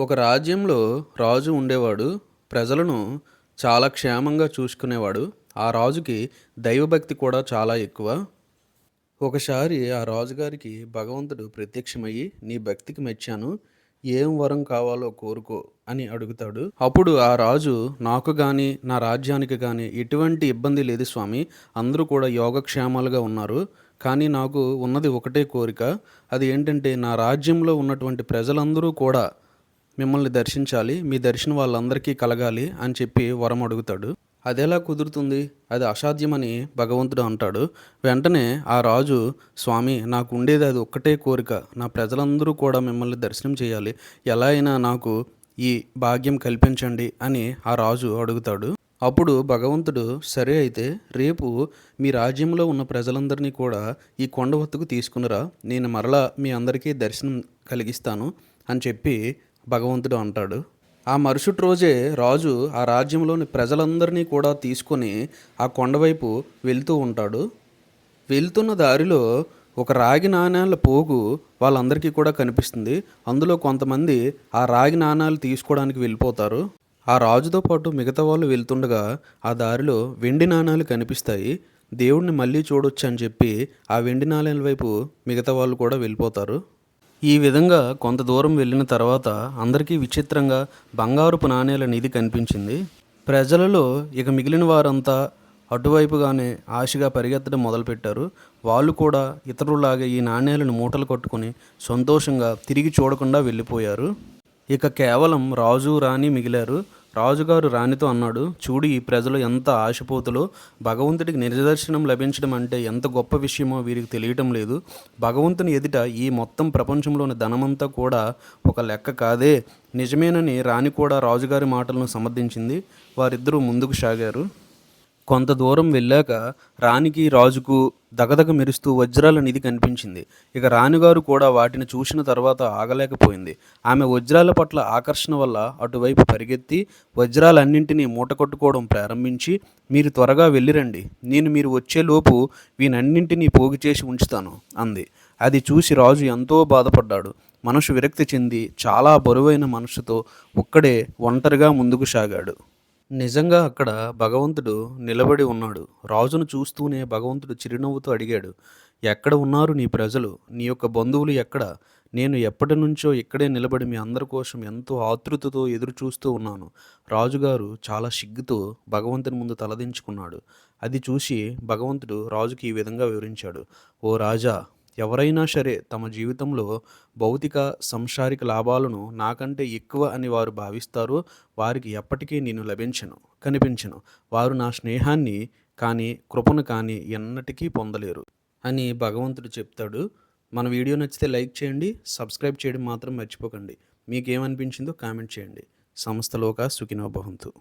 ఒక రాజ్యంలో రాజు ఉండేవాడు ప్రజలను చాలా క్షేమంగా చూసుకునేవాడు. ఆ రాజుకి దైవభక్తి కూడా చాలా ఎక్కువ. ఒకసారి ఆ రాజుగారికి భగవంతుడు ప్రత్యక్షమయ్యి నీ భక్తికి మెచ్చాను. ఏం వరం కావాలో కోరుకో అని అడుగుతాడు. అప్పుడు ఆ రాజు నాకు కానీ నా రాజ్యానికి కానీ ఎటువంటి ఇబ్బంది లేదు స్వామి. అందరూ కూడా యోగక్షేమాలుగా ఉన్నారు. కానీ నాకు ఉన్నది ఒకటే కోరిక. అది ఏంటంటే నా రాజ్యంలో ఉన్నటువంటి ప్రజలందరూ కూడా మిమ్మల్ని దర్శించాలి మీ దర్శనం వాళ్ళందరికీ కలగాలి అని చెప్పి వరం అడుగుతాడు. అదెలా కుదురుతుంది? అది అసాధ్యమని భగవంతుడు అంటాడు. వెంటనే ఆ రాజు స్వామి నాకు ఉండేది అది ఒక్కటే కోరిక. నా ప్రజలందరూ కూడా మిమ్మల్ని దర్శనం చేయాలి. ఎలా అయినా నాకు ఈ భాగ్యం కల్పించండి అని ఆ రాజు అడుగుతాడు. అప్పుడు భగవంతుడు సరే అయితే రేపు మీ రాజ్యంలో ఉన్న ప్రజలందరినీ కూడా ఈ కొండ తీసుకునిరా నేను మరలా మీ అందరికీ దర్శనం కలిగిస్తాను అని చెప్పి భగవంతుడు అంటాడు. ఆ మరుసటి రోజే రాజు ఆ రాజ్యంలోని ప్రజలందరినీ కూడా తీసుకొని ఆ కొండవైపు వెళ్తూ ఉంటాడు. వెళ్తున్న దారిలో ఒక రాగి నాణ్యాల పోగు వాళ్ళందరికీ కూడా కనిపిస్తుంది. అందులో కొంతమంది ఆ రాగి నాణ్యాలు తీసుకోవడానికి వెళ్ళిపోతారు. ఆ రాజుతో పాటు మిగతా వాళ్ళు వెళ్తుండగా ఆ దారిలో వెండి నాణ్యాలు కనిపిస్తాయి. దేవుడిని మళ్ళీ చూడొచ్చు అని చెప్పి ఆ వెండి నాణ్యాల వైపు మిగతా వాళ్ళు కూడా వెళ్ళిపోతారు. ఈ విధంగా కొంత దూరం వెళ్ళిన తర్వాత అందరికీ విచిత్రంగా బంగారుపు నాణేల నిధి కనిపించింది. ప్రజలలో ఇక మిగిలిన వారంతా అటువైపుగానే ఆశగా పరిగెత్తడం మొదలుపెట్టారు. వాళ్ళు కూడా ఇతరులాగా ఈ నాణేలను మూటలు కట్టుకొని సంతోషంగా తిరిగి చూడకుండా వెళ్ళిపోయారు. ఇక కేవలం రాజు రాణి మిగిలారు. రాజుగారు రాణితో అన్నాడు చూడు ఈ ప్రజలు ఎంత ఆశపోతులో భగవంతుడికి నిదర్శనం లభించడం అంటే ఎంత గొప్ప విషయమో వీరికి తెలియటం లేదు. భగవంతుని ఎదుట ఈ మొత్తం ప్రపంచంలోని ధనమంతా కూడా ఒక లెక్క కాదే. నిజమేనని రాణి కూడా రాజుగారి మాటలను సమర్థించింది. వారిద్దరూ ముందుకు సాగారు. కొంత దూరం వెళ్ళాక రాణికి రాజుకు దగదగ మెరుస్తూ వజ్రాల నిధి కనిపించింది. ఇక రాణిగారు కూడా వాటిని చూసిన తర్వాత ఆగలేకపోయింది. ఆమె వజ్రాల పట్ల ఆకర్షణ వల్ల అటువైపు పరిగెత్తి వజ్రాలన్నింటినీ మూటకట్టుకోవడం ప్రారంభించి మీరు త్వరగా వెళ్ళిరండి. నేను మీరు వచ్చేలోపు వీనన్నింటినీ పోగు చేసి ఉంచుతాను అంది. అది చూసి రాజు ఎంతో బాధపడ్డాడు. మనసు విరక్తి చెంది చాలా బరువైన మనసుతో ఒక్కడే ఒంటరిగా ముందుకు సాగాడు. నిజంగా అక్కడ భగవంతుడు నిలబడి ఉన్నాడు. రాజును చూస్తూనే భగవంతుడు చిరునవ్వుతో అడిగాడు ఎక్కడ ఉన్నారు నీ ప్రజలు? నీ యొక్క బంధువులు ఎక్కడ? నేను ఎప్పటి నుంచో ఇక్కడే నిలబడి మీ అందరి కోసం ఎంతో ఆతృతతో ఎదురు చూస్తూ ఉన్నాను. రాజుగారు చాలా సిగ్గుతో భగవంతుని ముందు తలదించుకున్నాడు. అది చూసి భగవంతుడు రాజుకి ఈ విధంగా వివరించాడు ఓ రాజా ఎవరైనా సరే తమ జీవితంలో భౌతిక సంసారిక లాభాలను నాకంటే ఎక్కువ అని వారు భావిస్తారో వారికి ఎప్పటికీ నేను లభించను కనిపించను. వారు నా స్నేహాన్ని కానీ కృపను కానీ ఎన్నటికీ పొందలేరు అని భగవంతుడు చెప్తాడు. మన వీడియో నచ్చితే లైక్ చేయండి సబ్స్క్రైబ్ చేయడం మాత్రం మర్చిపోకండి. మీకేమనిపించిందో కామెంట్ చేయండి. సంస్థలోక సుఖినోభవంతు